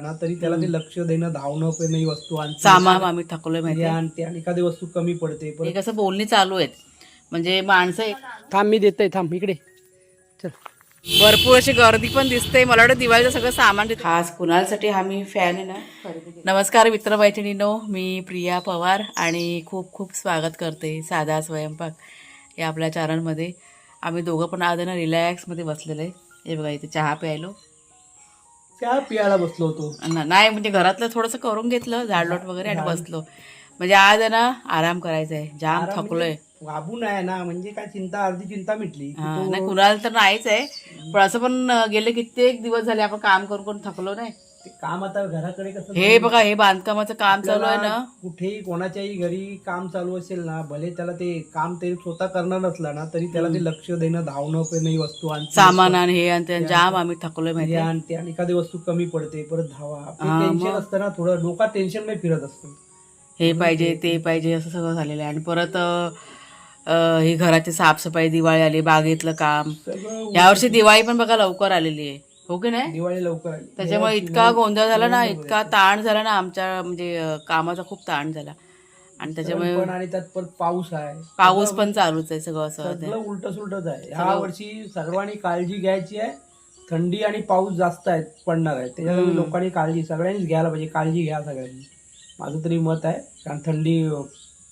ना तरी त्याला ते लक्ष देणं धावणं पण ही वस्तू. सामान आम्ही थकलोय माहिती आणते आणि एखादी वस्तू कमी पडते हे परत कसं बोलणी चालू आहेत. म्हणजे माणसं एक- थांब मी देतोय थांब इकडे. चल. भरपूर अशी गर्दी पण दिसते मला वाटतं दिवाळीचं सगळं सामान तिथे- खास कुणालसाठी हा मी फॅन आहे ना. नमस्कार मित्र मैत्रिणीनो मी प्रिया पवार आणि खूप खूप स्वागत करते साधा स्वयंपाक या आपल्या चॅनलमध्ये आम्ही दोघं पण आज आहे ना रिलॅक्समध्ये बसलेलो आहे. हे बघा इथे चहा प्यायलो. त्या पियाला बसलो होतो. न- नाही म्हणजे घरातलं थोडंसं करून घेतलं झाडलोट वगैरे आणि बसलो. म्हणजे आज आहे ना आराम करायचा आहे जाम आराम थकलोय. वाबून आहे ना म्हणजे काय चिंता अर्धी चिंता मिटली. की हा, तो- नाही कुणाला तर नाहीच आहे. पण असं पण अं, गेले कित्येक दिवस झाले आपण काम करून करून थकलो नाही. ते काम आता घराकडे कसं हे बघा हे बांधकामाचं काम चालू आहे ना. कुठेही कोणाच्याही घरी काम चालू असेल ना भले त्याला ते काम ते स्वतः करणार नसला ना तरी त्याला ते लक्ष देणं धावणं पण ही वस्तू आणते सामान आणि हे आणि ते जाम आम्ही थकलोय माहिती हे. आणते आणि एखादी वस्तू कमी पडते परत धावा. हा, टेन्शन मग. असतं ना थोडं डोका टेन्शन नाही फिरत असतं. हे पाहिजे ते पाहिजे असं सगळं झालेलं आहे. आणि परत अं, अं, ही घराची साफसफाई दिवाळी आली बागेतलं काम. सगळं यावर्षी दिवाळी पण बघा लवकर आलेली आहे. हो की नाही? दिवाळी लवकर आली. त्याच्यामुळे इतका गोंधळ झाला ना इतका ताण झाला ना आमच्या म्हणजे कामाचा खूप ताण झाला. आणि त्याच्यामुळे पण आणि त्यात परत पाऊस आहे. पाऊस पण चालूच आहे सगळं असं सगळं उलट सुलटच आहे. ह्या वर्षी सर्वांनी काळजी घ्यायची आहे. थंडी आणि पाऊस जास्त आहे पडणार आहे त्याच्यामुळे लोकांनी काळजी सगळ्यांनीच घ्यायला पाहिजे. काळजी घ्या सगळ्यांनी. माझं तरी मत आहे कारण थंडी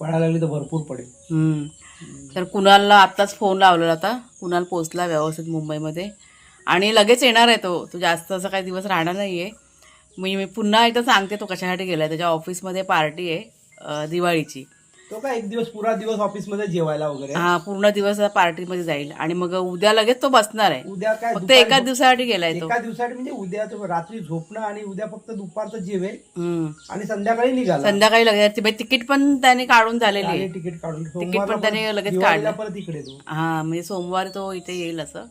पडायला लागली तर भरपूर पडेल. हम्म. तर कुणालला आत्ताच फोन लावलेला होता. कुणाल पोचला व्यवस्थित मुंबईमध्ये. आणि लगेच येणार आहे तो. तो जास्त असं काही दिवस राहणार नाही आहे मी मी पुन्हा एकदा सांगते तो कशासाठी गेला त्याच्या ऑफिसमध्ये पार्टी आहे दिवाळीची. तो काय एक दिवस पुरा दिवस ऑफिसमध्ये जेवायला वगैरे? हा पूर्ण दिवस पार्टीमध्ये जाईल. आणि मग उद्या लगेच तो बसणार आहे. उद्या काय फक्त दुपारी एकाच दिवसासाठी गेलाय तो. एका दिवसासाठी म्हणजे उद्या तो रात्री झोपणं आणि उद्या फक्त दुपारचं जेवेल. हम्म. आणि संध्याकाळी निघाला. संध्याकाळी लगेच ते तिकीट पण त्याने काढून झालेली आहे. तिकीट काढून तिकीट सोमवारला पण त्याने परत लगेच दिवाळीला काढलं. परत इकडे तो हा म्हणजे सोमवारी तो इथे येईल असं.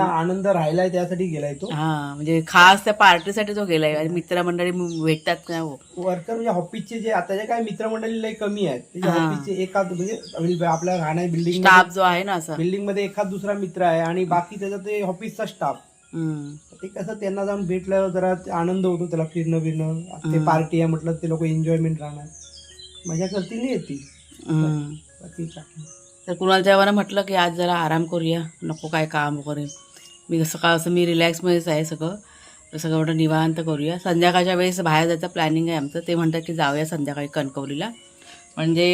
आनंद राहिलाय त्यासाठी गेलाय तो. हा म्हणजे खास त्या पार्टीसाठी तो गेलाय आणि मित्रमंडळी भेटतात ना हो वर्कर म्हणजे ऑफिसचे जे आताच्या काय मित्रमंडळी लय कमी आहेत. ऑफिसचे एखाद म्हणजे आपल्या राहण्या बिल्डिंग स्टाफ जो आहे ना असं. बिल्डिंगमध्ये एखाद दुसरा मित्र आहे आणि बाकी त्याचा ते ऑफिसचा स्टाफ. ते कसं त्यांना जाऊन भेटल्यावर जरा आनंद होतो त्याला फिरणं फिरणं ते पार्टी आहे म्हटलं ते लोक एन्जॉयमेंट राहणार. मजा करतील हम्म. बाकी काय. तर कुणाल जेव्हा म्हटलं की आज जरा आराम करूया नको काय काम वगैरे. मी सकाळ असं मी रिलॅक्समध्येच आहे सगळं. तर सगळं म्हटलं निवांत करूया. संध्याकाळच्या वेळेस बाहेर जायचं प्लॅनिंग आहे आमचं. ते म्हणतात की जाऊया संध्याकाळी कणकवलीला. म्हणजे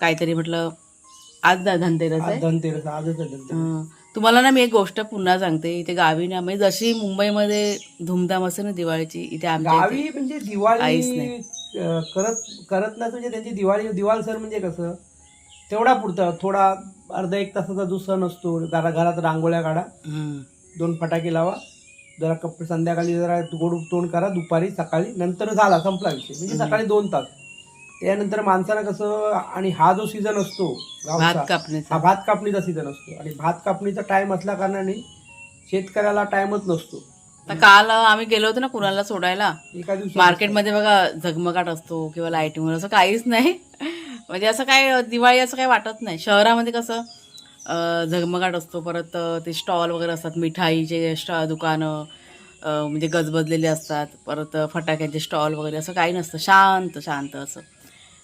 काहीतरी म्हटलं आज धनतेरस आहे. धनतेरस आजच. तुम्हाला ना मी एक गोष्ट पुन्हा सांगते. इथे गावी ना म्हणजे जशी मुंबईमध्ये धूमधाम असते ना दिवाळीची इथे आमच्या म्हणजे दिवाळी करत करत नाही म्हणजे त्यांची दिवाळी दिवाळ सण म्हणजे कसं? तेवढा पुरतं थोडा अर्धा एक तासाचा जो सण असतो घरा घरात रांगोळ्या काढा. दोन फटाके लावा जरा कपडे संध्याकाळी जरा गोड तोंड करा दुपारी सकाळी नंतर झाला संपला विषय. म्हणजे सकाळी दोन तास. त्यानंतर माणसाला कसं आणि हा जो सीझन असतो गावचा हा भात कापणीचा सीझन असतो. आणि भात कापणीचा टाइम असल्या कारणाने शेतकऱ्याला टाइमच नसतो. काल आम्ही गेलो होतो ना कुणाला सोडायला. एका दिवशी मार्केटमध्ये बघा झगमगाट असतो किंवा लाईटिंग असं काहीच नाही. म्हणजे असं काय दिवाळी असं काही वाटत नाही. शहरामध्ये कसं झगमगाट असतो. परत ते स्टॉल वगैरे असतात. मिठाईचे स्टॉ दुकानं म्हणजे गजबजलेले असतात. परत फटाक्यांचे स्टॉल वगैरे असं काही नसतं. शांत शांत असं.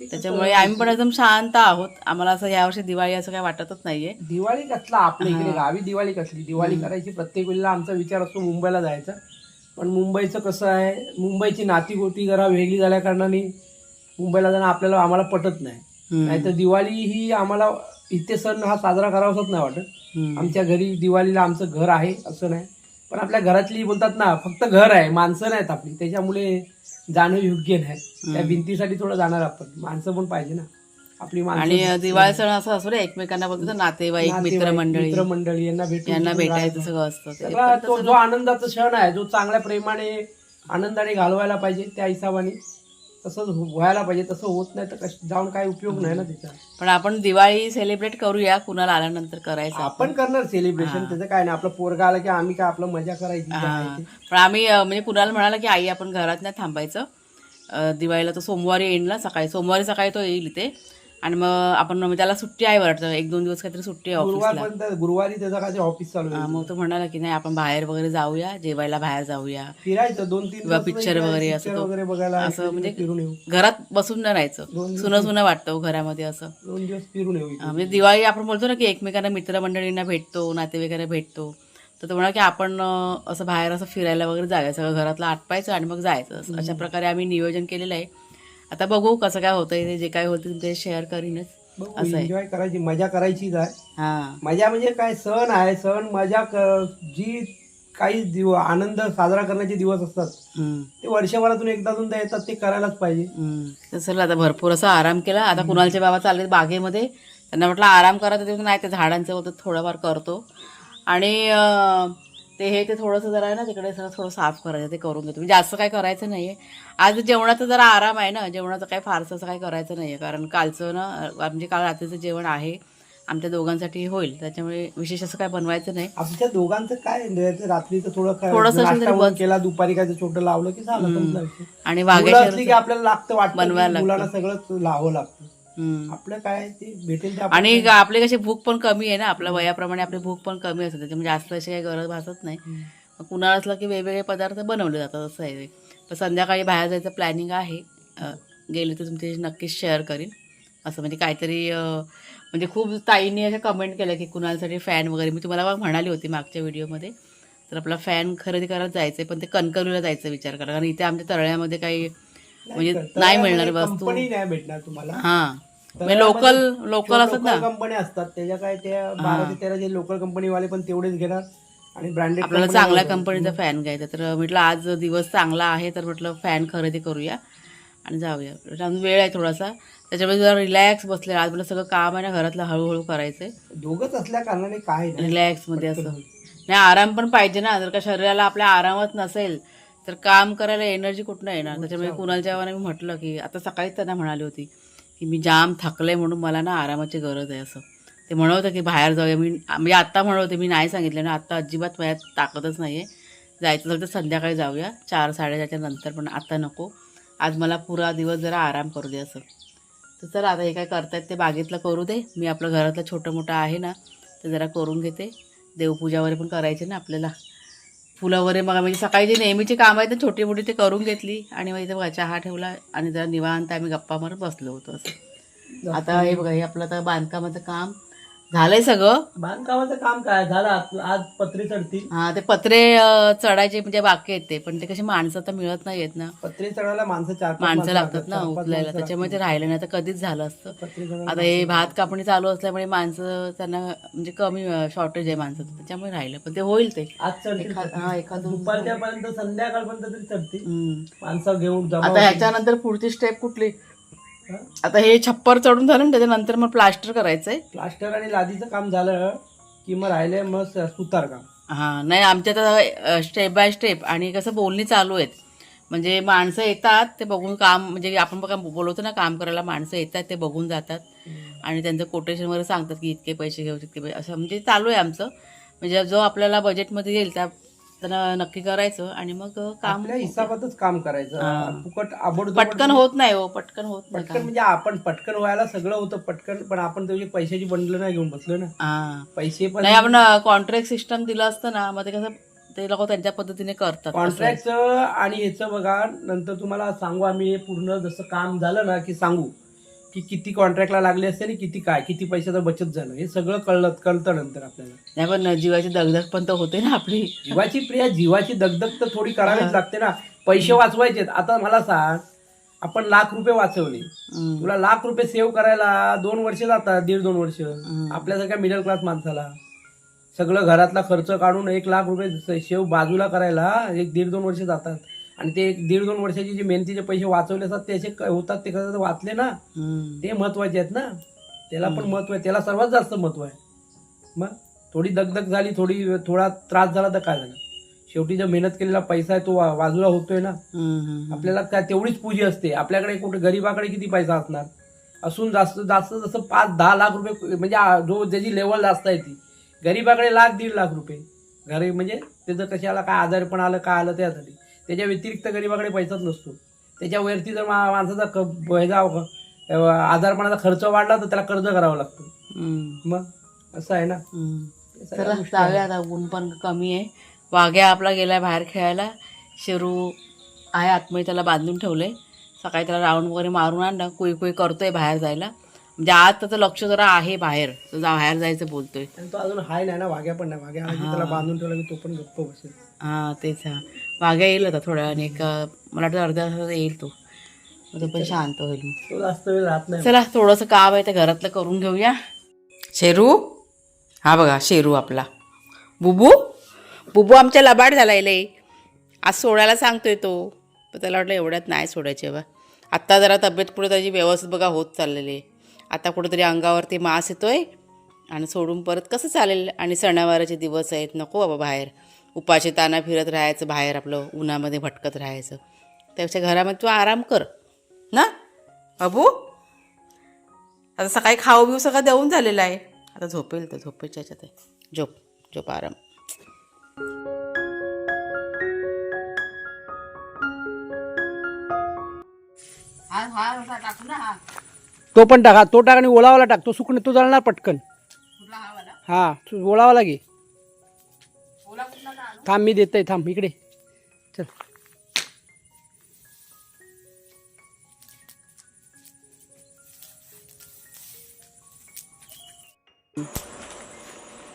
त्याच्यामुळे आम्ही पण एकदम शांत आहोत. आम्हाला असं यावर्षी दिवाळी असं काही वाटतच नाहीये. दिवाळी कसला आपल्या इकडे गावी दिवाळी कसली दिवाळी करायची प्रत्येक वेळेला आमचा विचार असतो मुंबईला जायचा. पण मुंबईचं कसं आहे मुंबईची नातीगोती जरा वेगळी झाल्या कारणाने मुंबईला जाणं आपल्याला आम्हाला पटत नाही. नाहीतर दिवाळी ही आम्हाला इथे सण हा साजरा करावाच नाही वाटत. आमच्या घरी दिवाळीला आमचं घर आहे असं नाही. पण आपल्या घरातली बोलतात ना फक्त घर आहे माणसं नाहीत आपली. त्याच्यामुळे जाणं योग्य नाही. त्या भिंतीसाठी थोडं जाणार आपण. माणसं पण पाहिजे ना. आपली माणसं आणि दिवाळी सण असं असतो ना एकमेकांना बोलतो ना नातेवाईक मित्रमंडळी. मित्रमंडळी यांना भेटून यांना भेटायचं. सगळं असतं. तो जो आनंदाचा क्षण आहे जो चांगल्या प्रेमाने आनंदाने घालवायला पाहिजे त्या हिशोबाने. तसंच व्हायला पाहिजे तसं होत नाही तर कश- जाऊन काय उपयोग नाही ना त्याचा. पण आपण दिवाळी सेलिब्रेट करूया कुणाला आल्यानंतर करायचं आपण करणार सेलिब्रेशन त्याचं काय नाही आपलं पोरगा आला की आम्ही काय आपलं मजा करायची काय आहे. ते. पण आम्ही अं, म्हणजे कुणाला म्हणाला की आई आपण घरात नाही थांबायचं. अं, दिवाळीला तो सोमवारी येईल ना सकाळी. सोमवारी सकाळी तो येईल इथे. आणि मग आपण त्याला सुट्टी आहे वाटतं. एक दोन दिवस काहीतरी सुट्टी आहे ऑफिसला गुरुवारपर्यंत गुरुवारी त्याचा काय ऑफिस चालू हा, आहे मग तो म्हणाला की नाही आपण बाहेर वगैरे जाऊया जेवायला बाहेर जाऊया. फिरायचं दोन तीन किंवा दिवस picture इकडे वगैरे असं picture तो- वगैरे बघायला असं इकडे म्हणजे- फिरून येऊ. घरात बसून नाही राहायचं. सुनं सुनं वाटतं हो घरामध्ये असं. दोन दिवस फिरून येऊ इकडे. हा, म्हणजे दिवाळी आपण बोलतो ना की एकमेकांना मित्रमंडळींना भेटतो नातेवाईकांना भेटतो. तर तो म्हणा की आपण अं, असं बाहेर असं फिरायला वगैरे जायचं सगळं घरातलं आटपायचं आणि मग जायचं. असं. अशा प्रकारे आम्ही नियोजन केलेलं आहे. आता बघू कसं काय होतंय ते जे काय होतं ते शेअर करीनच. बघू असं आहे. एन्जॉय करायची मजा करायचीच आहे हा. मजा म्हणजे काय सण आहे सण मजा क- जी काही दिव आनंद साजरा करण्याचे दिवस असतात. हम्म. ते वर्षभरातून एकदा दोनदा येतात ते करायलाच पाहिजे. हम्म. तर चला आता भरपूर असा आराम केला. आता कुणालचे बाबा चालले बागेमध्ये. त्यांना म्हटलं आराम करा तर ते म्हणले, नाही ते झाडांचं होतं थोडंफार करतो. आणि अं, ते हे ते थोडंसं जरा आहे ना तिकडे सगळं थोडं साफ करायचं ते करून घेतो म्हणजे जास्त काय करायचं नाही आहे आज जेवणाचा जरा आराम आहे ना जेवणाचं काय फारसं असं काय करायचं नाही आहे कारण कालचं ना म्हणजे काल रात्रीचं जेवण आहे आमच्या दोघांसाठी होईल त्याच्यामुळे विशेष असं काय बनवायचं नाही आमच्या दोघांचं काय म्हणजे रात्रीचं थोडं थोडंसं. केला दुपारी काय छोटं लावलं की झालं. आणि की आपल्याला लागतं वाटतं बनवायला. मुलांना सगळं लावावं लागतं. आपलं काय ते भेटेल आणि आपले कशी भूक पण कमी आहे ना आपल्या वयाप्रमाणे आपली भूक पण कमी असते. त्याच्यामुळे जास्त अशी काही गरज भासत नाही. कुणाला असलं की वेगवेगळे पदार्थ बनवले जातात असं आहे. ते पण संध्याकाळी बाहेर जायचं प्लॅनिंग आहे. गेले तर तुमचे नक्कीच शेअर करीन. असं म्हणजे काहीतरी म्हणजे खूप ताईंनी अशा कमेंट केल्या की कुणासाठी फॅन वगैरे. मी तुम्हाला म्हणाली होती मागच्या व्हिडिओमध्ये तर आपला फॅन खरेदी करायला जायचं पण ते कणकवलीला जायचं विचार करा. कारण इथे आमच्या तळ्यामध्ये काही म्हणजे नाही मिळणार वस्तू. कंपनी नाही भेटणार तुम्हाला. हां. म्हणजे लोकल लोकल असतात ना. कंपन्या असतात. त्याच्या काय त्या बारा ते तेरा जे लोकल कंपनी वाले पण तेवढेच घेणार. आणि ब्रँडेड आपल्याला चांगल्या कंपनीचा फॅन घ्यायचा तर म्हटलं आज दिवस चांगला आहे तर म्हटलं फॅन खरेदी करूया आणि जाऊया. अजून वेळ आहे थोडासा. त्याच्यामुळे जरा रिलॅक्स बसले आज मला सगळं काम आहे ना घरातलं हळूहळू करायचंय. दोघच असल्या कारणाने काय नाही. रिलॅक्समध्ये असं. नाही आराम पण पाहिजे ना. जर का शरीराला आपल्या आरामच नसेल तर काम करायला एनर्जी कुठनं येणार? त्याच्यामुळे कुणालच्या जेव्हा मी म्हटलं की आता सकाळीच त्यांना म्हणाली होती की मी जाम थकले म्हणून मला ना आरामाची गरज आहे असं. ते म्हणत होतं की बाहेर जाऊया. मी म्हणजे आत्ता म्हणत होते मी नाही सांगितलं ना आत्ता अजिबात माझ्यात ताकदच नाही आहे जायचं झालं तर संध्याकाळी जाऊया. चार साडेचारच्या नंतर पण आता नको. आज मला पुरा दिवस जरा आराम करू दे असं. तर चला आता हे काय करतायत ते बागेतलं करू दे. मी आपलं घरातलं छोटं मोठं आहे ना ते जरा करून घेते. देवपूजा वगैरे पण करायची ना आपल्याला. फुलं वगैरे मग म्हणजे सकाळी जे नेहमीची कामं आहेत ना छोटी मोठी ते करून घेतली आणि मग इथे बघा चहा ठेवला आणि जरा निवांत आम्ही गप्पा मारत बसलो होतो असं. आता हे बघा हे आपलं आता बांधकामाचं काम झालंय सगळं? बांधकामाचं काम काय? झालं आज- आज पत्रे चढतील. हा ते पत्रे अं, चढायचे म्हणजे बाकी आहेत ते पण ते कशी माणसं तर मिळत नाही आहेत ना. पत्रे चढायला माणसं चार पाच माणसं लागतात ना चार पाच उचलायला माणसं त्याच्यामुळे ते राहिलं नाही. तर कधीच झालं असतं. लागतात. पत्रे चढायला आता हे भात कापणी चालू असल्यामुळे माणसं त्यांना म्हणजे कमी शॉर्टेज आहे माणसं त्याच्यामुळे राहिलं. पण ते होईल ते. आज चढतील एखाद- हा, दुपारच्या पर्यंत संध्याकाळपर्यंत तरी चढतील. हम्म. माणसं घेऊन जमा आता होतील. ह्याच्यानंतर पुढची स्टेप कुठली? आता हे छप्पर चढून झालं ना त्याच्यानंतर मग प्लास्टर करायचंय. प्लास्टर आणि लादीचं काम झालं की मग राहिले मग सुतार काम. हा नाही आमच्यात आता स्टेप बाय स्टेप आणि कसं बोलणी चालू आहेत. म्हणजे माणसं येतात ते बघून काम म्हणजे आपण बघा बोलवतो ना काम करायला माणसं येतात ते बघून जातात. आणि त्यांचं कोटेशन वगैरे सांगतात की इतके पैसे घेऊ तितके पैसे असं म्हणजे चालू आहे आमचं. म्हणजे जो आपल्याला बजेटमध्ये येईल त्या त्यांना नक्की करायचं आणि मग काम आपल्या हिसाबातच काम करायचं. हा. फुकट आबड पटकन होत नाही हो पटकन होत नाही पटकन म्हणजे आपण पटकन व्हायला सगळं होतं पटकन पण आपण त्याची पैशाची बंडल नाही घेऊन बसलो ना. हा. पैसे पण नाही आपण कॉन्ट्रॅक्ट सिस्टम दिलं असतं ना मग ते कसं ते लोक त्यांच्या पद्धतीने करतात असं. आहे. कॉन्ट्रॅक्टचं आणि ह्याचं बघा नंतर तुम्हाला सांगू आम्ही हे पूर्ण जसं काम झालं ना की सांगू. की किती कॉन्ट्रॅक्टला लागले असते आणि किती काय किती पैशाचं बचत झालं? हे सगळं कळलं कळतं नंतर आपल्याला. नाही पण जीवाची दगदग पण तर होते ना आपली. जीवाची प्रिया जीवाची दगदग तर थोडी करावीच लागते ना. पैसे वाचवायचे आता मला सांग आपण लाख रुपये वाचवले. हम्म. तुला लाख रुपये सेव्ह करायला दोन वर्ष जातात दीड दोन वर्ष. आपल्यासारख्या मिडल क्लास माणसाला. सगळं घरातला खर्च काढून एक लाख रुपये शेव बाजूला करायला एक दीड दोन वर्ष जातात. आणि ते दीड दोन वर्षाचे जे मेहनतीचे पैसे वाचवले असतात ते असे होतात ते कसं वाचले ना. ते महत्त्वाचे आहेत ना. त्याला पण महत्त्व आहे. त्याला सर्वात जास्त महत्त्व आहे. मग थोडी दगदग झाली थोडी थोडा त्रास झाला तर काय झालं? शेवटी जो मेहनत केलेला पैसा आहे तो बाजूला होतोय ना. आपल्याला काय तेवढीच पुंजी असते. आपल्याकडे कुठे गरीबाकडे किती पैसा असणार? असून जास्त जास्त जसं पाच दहा लाख रुपये म्हणजे जो ज्याची लेवल जास्त आहे ती. गरीबाकडे लाख दीड लाख रुपये. घरी म्हणजे त्याचं कशाला काय आजार पण आलं काय आलं त्यासाठी. त्याच्या व्यतिरिक्त गरीबाकडे पैसाच नसतो. त्याच्यावरती जर मा- माणसाचा क- ह्याचा आजारपणाचा खर्च वाढला तर त्याला कर्ज करावं लागतं. मग? असं आहे ना? चला. जाऊया आता. ऊन पण कमी आहे. वाघ्या आपला गेलाय बाहेर खेळायला. शेरू आहे आतमध्ये त्याला बांधून ठेवलंय. सकाळी त्याला राऊंड वगैरे मारून आणलं कुई कुई करतोय बाहेर जायला. म्हणजे आज त्याचं लक्ष जरा आहे बाहेर. बाहेर जायचं बोलतोय. तो अजून हाय नाही ना वाघ्या पण नाही. वाघ्या त्याला बांधून ठेवला की तो पण गप्प बसेल. हां तेच हा. वाघ्या येईल आता थोड्या वेळाने. एक मला वाटतं अर्ध्या तासात येईल तो. मग तो पण शांत होईल. मग तो जास्त वेळ राहत नाही. चला थोडंसं काम आहे ते घरातलं करून घेऊया. शेरू? हा बघा शेरू आपला. बुबू? बुबू आमच्या लबाड झाला लय आज सोडायला सांगतोय तो. पण त्याला वाटलं एवढ्यात नाही सोडायचे बा. आत्ता जरा तब्येत पुढे त्याची व्यवस्थित बघा होत चाललेली. आहे आता कुठेतरी अंगावरती मास येतोय. आणि सोडून परत कसं चालेल? आणि सणावाराचे दिवस आहेत. नको बाबा बाहेर. उपाशी ताना फिरत राहायचं बाहेर आपलं उन्हामध्ये भटकत राहायचं. त्यापेक्षा घरामध्ये तू आराम कर ना? अबू आता सकाळी खाऊ बिऊ सगळं देऊन झालेलं आहे. आता झोपेल तर झोपेच्या ह्याच्यात आहे. झोप झोप आराम. तो पण टाका तो टाक आणि ओलावाला टाक. तो सुकणे तो जळणार पटकन. हा तू ओलावा लागे थांब मी आहे थांब इकडे. चल.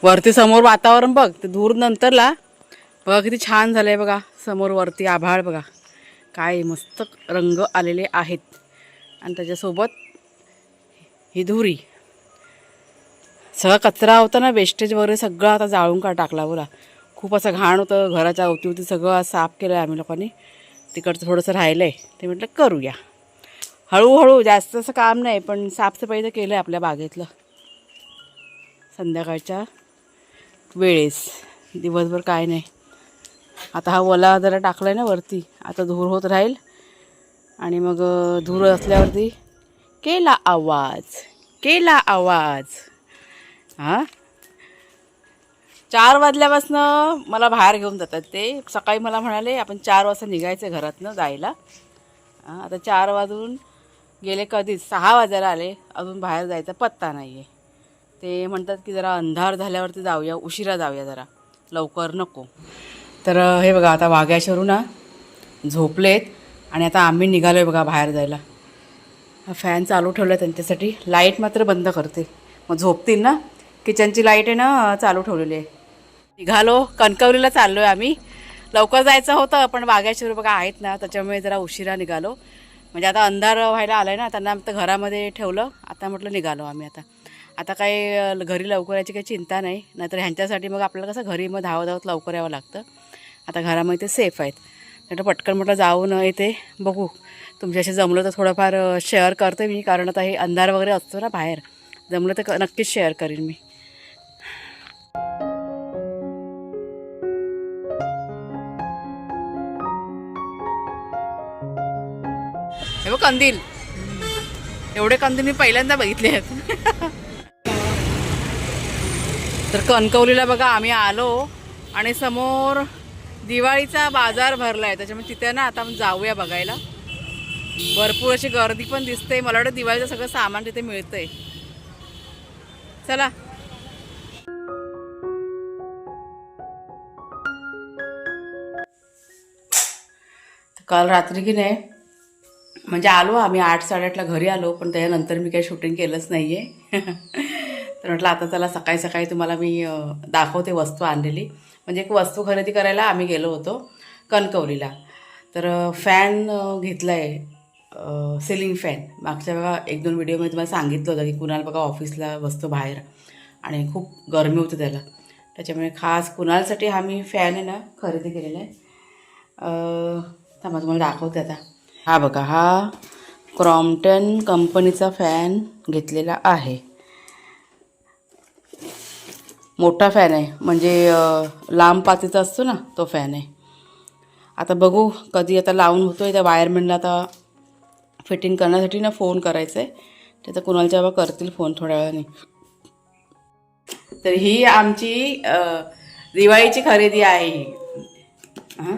वरती समोर वातावरण बघ ते धूर नंतरला. बघा किती छान झालंय बघा समोर वरती आभाळ बघा. काय मस्त रंग आलेले आहेत. आणि त्याच्यासोबत ही धुरी. सगळा कचरा होता ना वेस्टेज वगैरे सगळं आता जाळून का टाकला बोला. खूप असं घाण होतं. घराच्या अवतीवती सगळं साफ केलं आहे आम्ही लोकांनी. तिकडचं थोडंसं राहिलं आहे ते म्हटलं करूया. हळूहळू जास्त असं काम नाही पण साफसफाई तर केलं आहे आपल्या बागेतलं. संध्याकाळच्या वेळेस. दिवसभर काय नाही. आता हा ओला जरा टाकला आहे ना वरती. आता धूर होत राहील. आणि मग धूर असल्यावरती केला आवाज. केला आवाज. हां? चार वाजल्यापासनं मला बाहेर घेऊन जातात ते. सकाळी मला म्हणाले आपण चार वाजता निघायचं घरातनं जायला. आता चार वाजून गेले कधीच. सहा वाजायला आले. अजून बाहेर जायचा पत्ता नाही आहे ते म्हणतात की जरा अंधार झाल्यावरती जाऊया उशिरा जाऊया जरा. लवकर नको. तर हे बघा आता वाघ्याशरू ना झोपलेत आणि आता आम्ही निघालो आहे बघा बाहेर जायला. फॅन चालू ठेवला आहे त्यांच्यासाठी. लाइट मात्र बंद करते. मग झोपतील ना? किचनची लाइट आहे ना चालू ठेवलेली आहे. निघालो कणकवलीला चाललो आहे आम्ही. लवकर जायचं होतं पण बागेश्वर बघा आहेत ना त्याच्यामुळे जरा उशिरा निघालो. म्हणजे आता अंधार व्हायला आला आहे ना त्यांना आता घरामध्ये ठेवलं आता म्हटलं निघालो आम्ही आता. आता काही घरी लवकर याची काही चिंता नाही नाहीतर ह्यांच्यासाठी मग आपल्याला कसं घरी मग धावत धावत लवकर यावं लागतं. आता घरामध्ये ते सेफ आहेत. तर पटकन म्हटलं जाऊन येते बघू. तुमच्याशी जमलं तर थोडंफार शेअर करते मी कारण आता हे अंधार वगैरे असतो ना बाहेर. जमलं तर क- नक्कीच शेअर करीन मी. हे बघ कंदील. एवढे कंदील मी पहिल्यांदा बघितले आहेत. तर कणकवलीला बघा आम्ही आलो आणि समोर दिवाळीचा बाजार भरला आहे त्याच्यामुळे तिथे ना आता आपण जाऊया बघायला. भरपूर अशी गर्दी पण दिसते मला वाटतं दिवाळीचं सगळं सामान तिथे मिळतंय. चला. काल रात्री की नाही म्हणजे आलो आम्ही आठ साडेआठला घरी आलो पण त्याच्यानंतर मी काही शूटिंग केलंच नाही आहे तर म्हटलं आता त्याला सकाळी सकाळी तुम्हाला मी दाखवते वस्तू आणलेली. म्हणजे एक वस्तू खरेदी करायला आम्ही गेलो होतो कणकवलीला. तर फॅन घेतला आहे सिलिंग फॅन मागच्या बघा एक दोन व्हिडिओमध्ये तुम्हाला सांगितलं होतं की कुणाल बघा ऑफिसला बसतो बाहेर. आणि खूप गरमी होती त्याला. त्याच्यामुळे खास कुणालसाठी हा मी फॅन आहे ना खरेदी केलेला आहे. थांबा तुम्हाला दाखवते आता. हा बघा हा क्रॉम्प्टन कंपनीचा फॅन घेतलेला आहे. मोठा फॅन आहे म्हणजे लांब पातीचा असतो ना तो फॅन आहे. आता बघू कधी आता लावून होतो आहे त्या वायरमॅनला आता फिटिंग करण्यासाठी ना फोन करायचा आहे त्याचा कुणालच्या बाबा करतील फोन थोड्या वेळाने. तर ही आमची दिवाळीची खरेदी आहे ही. हां?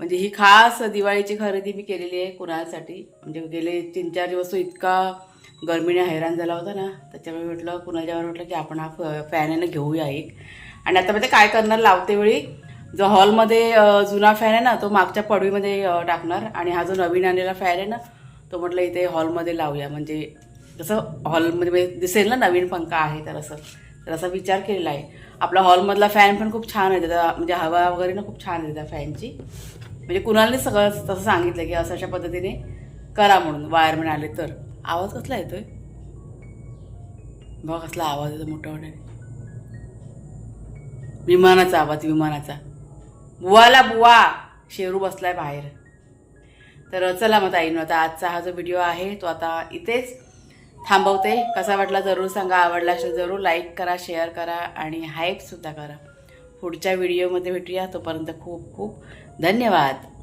म्हणजे ही खास दिवाळीची खरेदी मी केलेली आहे कुणालसाठी. म्हणजे गेले तीन चार दिवस तो इतका गरमीने हैराण झाला होता ना त्याच्यामुळे म्हटलं कुणाच्यावर म्हटलं की आपण हा फॅन आहे ना घेऊया एक. आणि आता म्हणजे काय करणार लावते वेळी? जो हॉलमध्ये जुना फॅन आहे ना तो मागच्या पडवीमध्ये टाकणार. आणि हा जो नवीन आणलेला फॅन आहे ना तो म्हटलं इथे हॉलमध्ये लावूया. म्हणजे जसं हॉलमध्ये म्हणजे दिसेल ना नवीन पंखा आहे तर असं. तर असा विचार केलेला आहे. आपला हॉलमधला फॅन पण खूप छान आहे. त्याचा म्हणजे हवा वगैरे ना खूप छान आहे त्या फॅनची म्हणजे कुणाला सगळं तसं सांगितलं की असं अशा पद्धतीने करा म्हणून. वायरमॅन आले तर. आवाज कसला येतोय? बघा कसला आवाज येतो मोठा मोठ्याने. विमानाचा आवाज विमानाचा. बुवाला बुवा! शेरू बसलाय बाहेर. तर चला मग ताईनं आता आजचा हा जो व्हिडिओ आहे तो आता इथेच थांबवते. कसा वाटला जरूर सांगा आवडला असेल जरूर लाईक करा शेअर करा आणि हाईपसुद्धा करा. पुढच्या व्हिडिओमध्ये भेटूया. तोपर्यंत खूप खूप धन्यवाद.